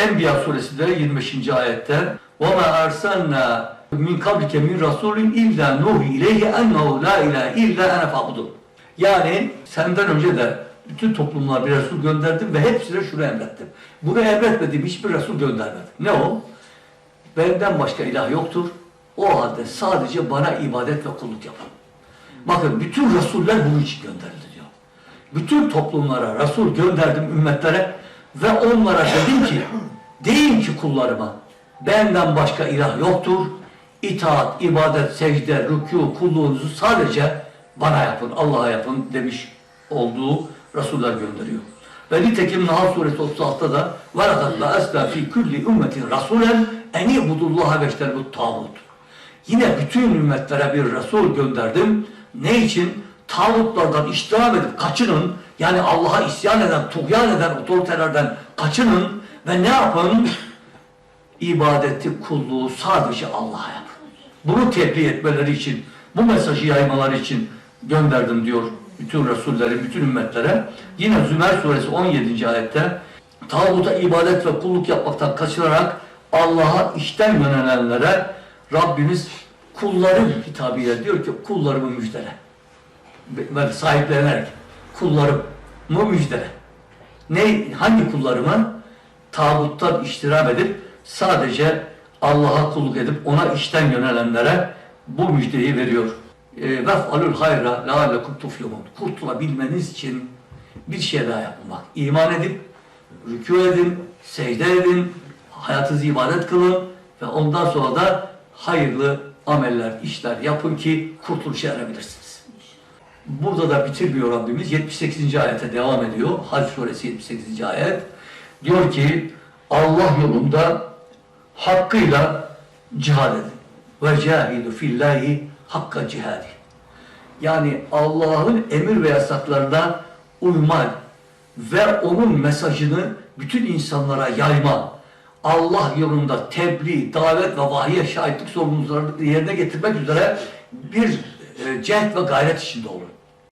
Enbiya suresinde 25. ayette وَمَا أَرْسَلْنَا مِنْ قَبْلِكَ مِنْ رَسُولٍ اِلَّا نُوحِ اِلَيْهِ اَنَّهُ لَا اِلَٰهِ اِلَّا اَنَا فَعْبُدُونَ Yani senden önce de bütün toplumlara bir Resul gönderdim ve hepsine şunu emrettim. Bunu emretmediğim hiçbir Resul göndermedim. Ne o? Benden başka ilah yoktur. O halde sadece bana ibadet ve kulluk yapın. Bakın bütün Resuller bunun için gönderildi diyor. Bütün toplumlara Resul gönderdim ümmetlere ve onlara dedim ki deyin ki kullarıma benden başka ilah yoktur. İtaat, ibadet, secde, rükû, kulluğunuzu sadece bana yapın, Allah'a yapın demiş olduğu Resuller gönderiyor. Ve nitekim Nahl suresi 36'da da وَلَقَدْ لَأَسْلَا ف۪ي كُلِّ اُمَّةٍ رَسُولًا اَنْ يَبُدُ اللّٰهَ وَاجْتَنِبُ الطَّاغُوتِ Yine bütün ümmetlere bir Resul gönderdim. Ne için? Tağutlardan iştiham edip kaçının, yani Allah'a isyan eden, tuğyan eden otoritelerden kaçının ve ne yapın? İbadeti, kulluğu sadece Allah'a yapın. Bunu tebliğ etmeleri için, bu mesajı yaymaları için gönderdim diyor bütün Resulleri, bütün ümmetlere. Yine Zümer suresi 17. ayette tağuta ibadet ve kulluk yapmaktan kaçınarak Allah'a işten yönelenlere Rabbimiz kullarım hitabıyla diyor ki kullarımı müjdele. Ve sahiplenerek kullarımı müjdele. Ne, hangi kullarımı? Tağuttan iştiram edip sadece Allah'a kulluk edip ona işten yönelenlere bu müjdeyi veriyor. E, Vef'alul hayra leallekum tuflihun. Kurtulabilmeniz için bir şey daha yapın bak. İman edip, rükû edin, secde edin, hayatınızı ibadet kılın ve ondan sonra da hayırlı ameller, işler yapın ki kurtuluşa erebilirsiniz. Burada da bitirmiyor Rabbimiz. 78. ayete devam ediyor. Hac suresi 78. ayet. Diyor ki Allah yolunda hakkıyla cihad edin. Ve cahidu fillahi hakka cihadi. Yani Allah'ın emir ve yasaklarına uyma ve onun mesajını bütün insanlara yayma, Allah yolunda tebliğ, davet ve vahiye şahitlik sorumluluklarını yerine getirmek üzere bir e, cehd ve gayret içinde olun.